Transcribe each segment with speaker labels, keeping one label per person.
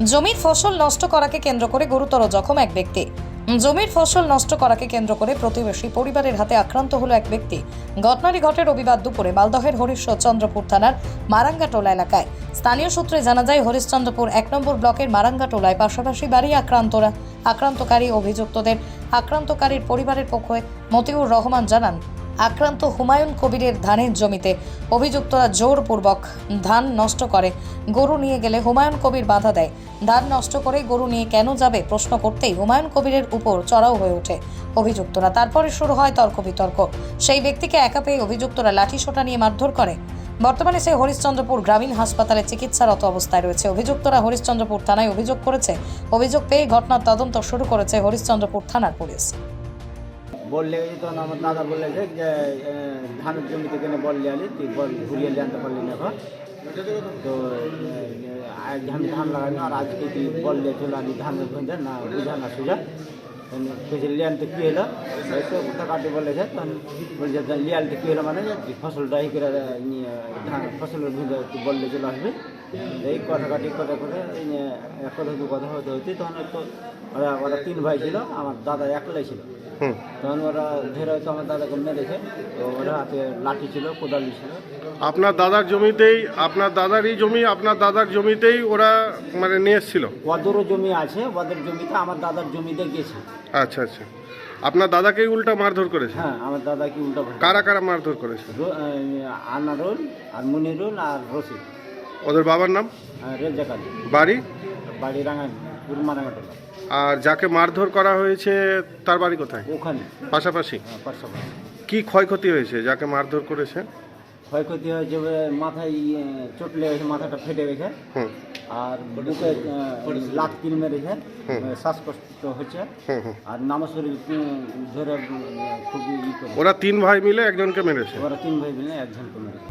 Speaker 1: জমির ফসল নষ্ট করাকে কেন্দ্র করে গুরুতর জখম এক ব্যক্তি। জমির ফসল নষ্ট করাকে কেন্দ্র করে প্রতিবেশী পরিবারের হাতে আক্রান্ত হলো এক ব্যক্তি। ঘটনাটি ঘটে রবিবার দুপুরে মালদহের হরিশ্চন্দ্রপুর থানার মারাঙ্গাটোলা এলাকায়। স্থানীয় সূত্রে জানা যায়, হরিশ্চন্দ্রপুর এক নম্বর ব্লকের মারাঙ্গাটোলায় পাশাপাশি বাড়ি আক্রান্তরা আক্রান্তকারী অভিযুক্তদের আক্রান্তকারীর পরিবারের পক্ষে মতিউর রহমান জানান আক্রান্ত হুমায়ুন কবিরের ধানের জমিতে অভিযুক্তরা জোরপূর্বক ধান নষ্ট করে। গরু নিয়ে গেলে হুমায়ুন কবির বাধা দেয়। ধান নষ্ট করে গরু নিয়ে কেন যাবে প্রশ্ন করতেই হুমায়ুন কবিরের উপর চড়াও হয়ে ওঠে অভিযুক্তরা। তারপরে শুরু হয় তর্ক বিতর্ক। সেই ব্যক্তিকে একা পেয়ে অভিযুক্তরা লাঠিসোঁটা নিয়ে মারধর করে। বর্তমানে সে হরিশ্চন্দ্রপুর গ্রামীণ হাসপাতালে চিকিৎসারত অবস্থায় রয়েছে। অভিযুক্তরা হরিশ্চন্দ্রপুর থানায় অভিযোগ করেছে। অভিযোগ পেয়ে ঘটনার তদন্ত শুরু করেছে হরিশ্চন্দ্রপুর থানার পুলিশ।
Speaker 2: বললে তখন আমার দাদা বললে যে ধানের জমিতে কেন বললে আলি তুই বল ঘুরিয়ে নিয়ে আনতে পারলি না এখন। তো এ, আজ আমি ধান লাগাইনি আর আজকে তুই বললে চলে আলি ধানের ভেঙে না বুঝা না সুঝা। কিছু লিয়ানতে কী হলো? তো কাটি বলেছে তখন বলছে লিয়ালতে কী হলো মানে? যে তুই ফসলটা ই করে ধান ফসলের ভেঙে তুই বললে চলে আসবে। এই কথা কাটি কথা কথা কথা হতে হতে তখন তো ওরা ওরা তিন ভাই ছিল আমার দাদা একলাই ছিল।
Speaker 3: হুম।
Speaker 2: তখন ওরা ধরে হয়তো আমার দাদাকে মেরেছে তো ওরা হাতে লাঠি ছিল কোদালি ছিল।
Speaker 3: আপনার দাদার জমিতেই আপনার দাদারই জমি আপনার দাদার জমিতেই ওরা মানে নিয়ে এসেছিল?
Speaker 2: ওদেরও জমি আছে ওদের জমিতে আমার দাদার জমিতে গেছে।
Speaker 3: আচ্ছা আচ্ছা। আপনার দাদাকেই উল্টা মারধর করেছে?
Speaker 2: হ্যাঁ আমার দাদা কি উল্টা
Speaker 3: কারা কারা মারধর করেছে?
Speaker 2: আনারুল আর মুনিরুল আর রশিদ।
Speaker 3: ওদের বাবার নাম?
Speaker 2: রেজাকালি
Speaker 3: বাড়ি?
Speaker 2: বাড়ি রাঙা গুরমা রাঙাটোলা
Speaker 3: আর যাকে মারধর করা হয়েছে তার বাড়ি কোথায়?
Speaker 2: ওখানে।
Speaker 3: পাশাপাশি?
Speaker 2: হ্যাঁ, পাশাপাশি।
Speaker 3: কি ক্ষয়ক্ষতি হয়েছে যাকে মারধর করেছে?
Speaker 2: ক্ষয়ক্ষতি হয়েছে মাথায় ইয়ে, চোট লেগেছে মাথাটা ফেটে গেছে আর বুকে আহ, লাত কিল মেরেছে শ্বাসকষ্ট হচ্ছে আর নামা শরীর ধরে খুবই
Speaker 3: ওরা তিন ভাই মিলে একজনকে মেরেছে?
Speaker 2: ওরা তিন ভাই মিলে একজনকে মেরেছে।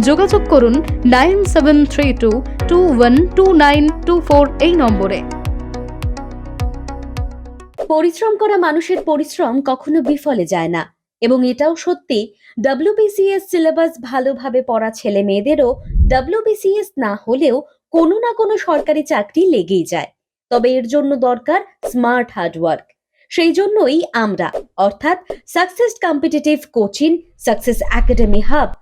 Speaker 4: যোগাযোগ করুন nine seven three two two one two nine two four এই নম্বরে।
Speaker 5: পরিশ্রম করা মানুষের পরিশ্রম কখনো বিফলে যায় না এবং এটাও সত্যি ডব্লিউবিসিএস সিলেবাস ভালোভাবে পড়া ছেলে মেয়েদেরও ডব্লিউবিসিএস না হলেও কোনো না কোনো সরকারি চাকরি লেগেই যায়। তবে এর জন্য দরকার স্মার্ট হার্ডওয়ার্ক সেই জন্যই আমরা, অর্থাৎ success competitive coaching success academy hub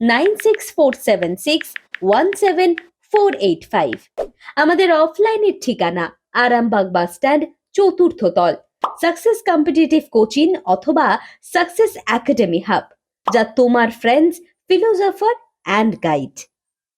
Speaker 5: nine six four seven six one seven four eight five. আমাদের অফলাইনের ঠিকানা আরামবাগ বাস স্ট্যান্ড, চতুর্থ তল। সাকসেস কম্পিটিটিভ কোচিং অথবা সাকসেস একাডেমি হাব যা তোমার ফ্রেন্ডস ফিলোজফার অ্যান্ড গাইড